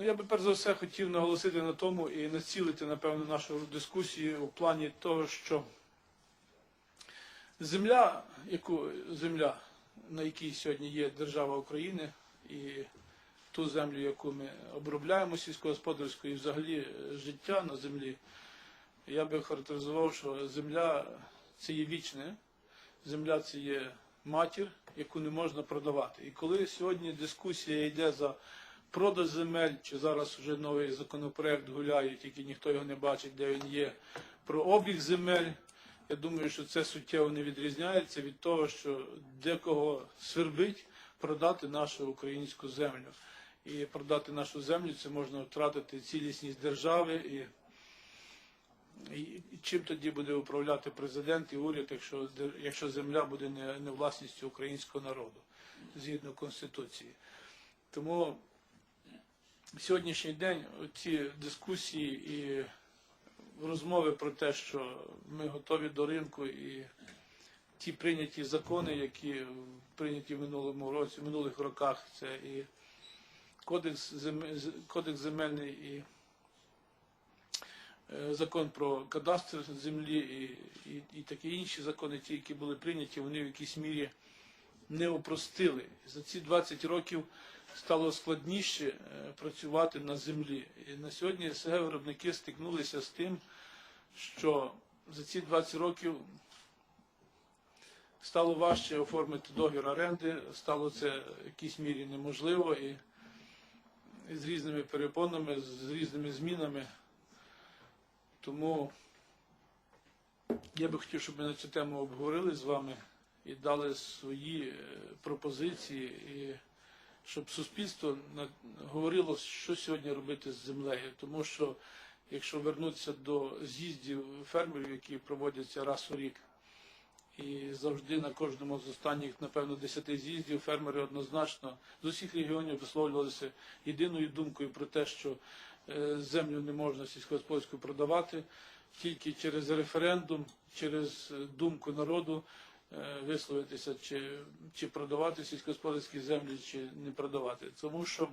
Ну, я би перш за все хотів наголосити на тому і націлити, напевно, нашу дискусію у плані того, що земля, яку земля, на якій сьогодні є держава України, і ту землю, яку ми обробляємо сільськогосподарською, і взагалі життя на землі, я би характеризував, що земля це є вічне, земля це є матір, яку не можна продавати. І коли сьогодні дискусія йде за продаж земель, чи зараз вже новий законопроект гуляє, тільки ніхто його не бачить, де він є, про обіг земель, я думаю, що це суттєво не відрізняється від того, що декого свербить продати нашу українську землю. І продати нашу землю це можна втратити цілісність держави і і чим тоді буде управляти президент і уряд, якщо, якщо земля буде не, не власністю українського народу згідно Конституції. Тому сьогоднішній день ці дискусії і розмови про те, що ми готові до ринку і ті прийняті закони, які прийняті в минулому році, в минулих роках, це і кодекс, кодекс земельний і е, закон про кадастр землі і, і, і такі інші закони, ті, які були прийняті, вони в якійсь мірі не упростили. За ці 20 років стало складніше е, працювати на землі. І на сьогодні СГ виробники стикнулися з тим, що за ці 20 років стало важче оформити договір оренди, стало це в якійсь мірі неможливо і, і з різними перепонами, з різними змінами. Тому я би хотів, щоб ми на цю тему обговорили з вами і дали свої е, пропозиції, і щоб суспільство говорило, що сьогодні робити з землею. Тому що якщо вернутися до з'їздів фермерів, які проводяться раз у рік, і завжди на кожному з останніх, напевно, десяти з'їздів фермери однозначно з усіх регіонів висловлювалися єдиною думкою про те, що е, землю не можна сільськогосподарську продавати тільки через референдум, через е, думку народу висловитися, чи, чи продавати сільськогосподарські землі, чи не продавати. Тому що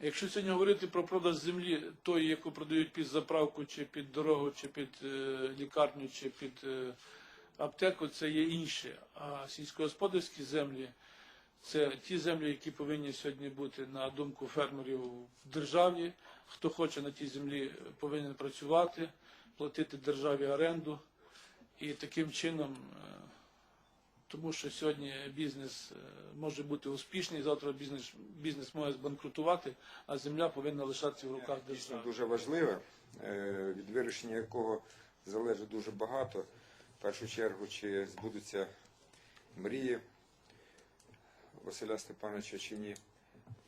Якщо сьогодні говорити про продаж землі, тої, яку продають під заправку, чи під дорогу, чи під е, лікарню, чи під е, аптеку, це є інше. А сільськогосподарські землі це ті землі, які повинні сьогодні бути на думку фермерів в державі. Хто хоче на тій землі повинен працювати, платити державі оренду. І таким чином, е, тому що сьогодні бізнес е, може бути успішний, завтра бізнес, бізнес може збанкрутувати, а земля повинна лишатися в руках Дійсно держави. дуже важливе, е, від вирішення якого залежить дуже багато. В першу чергу, чи збудуться мрії Василя Степановича чи ні.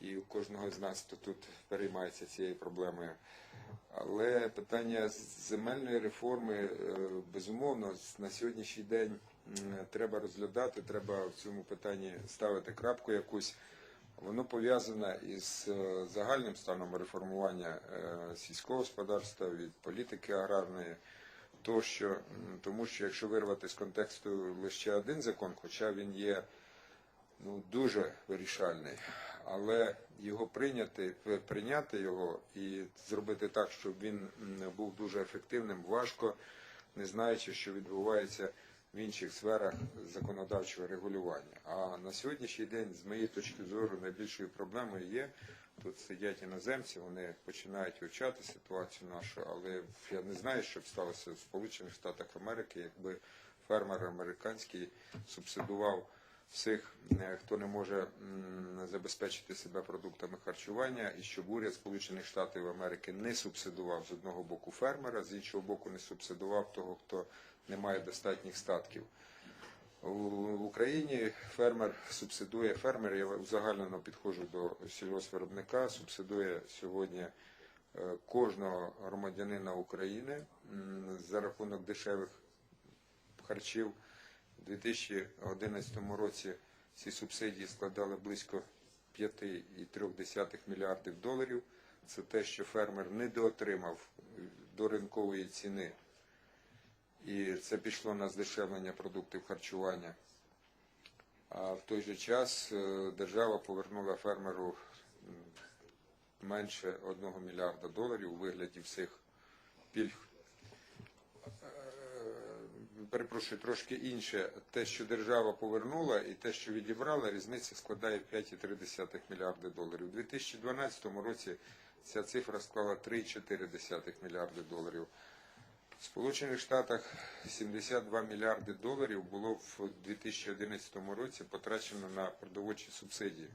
І у кожного з нас, хто тут переймається цією проблемою. Але питання земельної реформи, е, безумовно, на сьогоднішній день треба розглядати, треба в цьому питанні ставити крапку якусь. Воно пов'язане із е, загальним станом реформування е, сільського господарства від політики аграрної. Тощо, тому що якщо вирвати з контексту лише один закон, хоча він є ну, дуже вирішальний, але його прийняти, прийняти його і зробити так, щоб він був дуже ефективним, важко, не знаючи, що відбувається в інших сферах законодавчого регулювання. А на сьогоднішній день, з моєї точки зору, найбільшою проблемою є. Тут сидять іноземці, вони починають вивчати ситуацію нашу, але я не знаю, що б сталося в Сполучених Штатах Америки, якби фермер американський субсидував всіх, е, хто не може забезпечити себе продуктами харчування, і щоб уряд Сполучених Штатів Америки не субсидував з одного боку фермера, з іншого боку не субсидував того, хто не має достатніх статків. В Україні фермер субсидує фермер, я узагальнено підходжу до сільгоспвиробника, субсидує сьогодні е, кожного громадянина України за рахунок дешевих харчів. У 2011 році ці субсидії складали близько 5,3 мільярдів доларів. Це те, що фермер недоотримав до ринкової ціни. І це пішло на здешевлення продуктів харчування. А в той же час е, держава повернула фермеру менше 1 мільярда доларів у вигляді всіх пільг. Перепрошую, трошки інше. Те, що держава повернула, і те, що відібрала, різниця складає 5,3 мільярди доларів. У 2012 році ця цифра склала 3,4 мільярди доларів. В Сполучених Штатах 72 мільярди доларів було в 2011 році потрачено на продовольчі субсидії.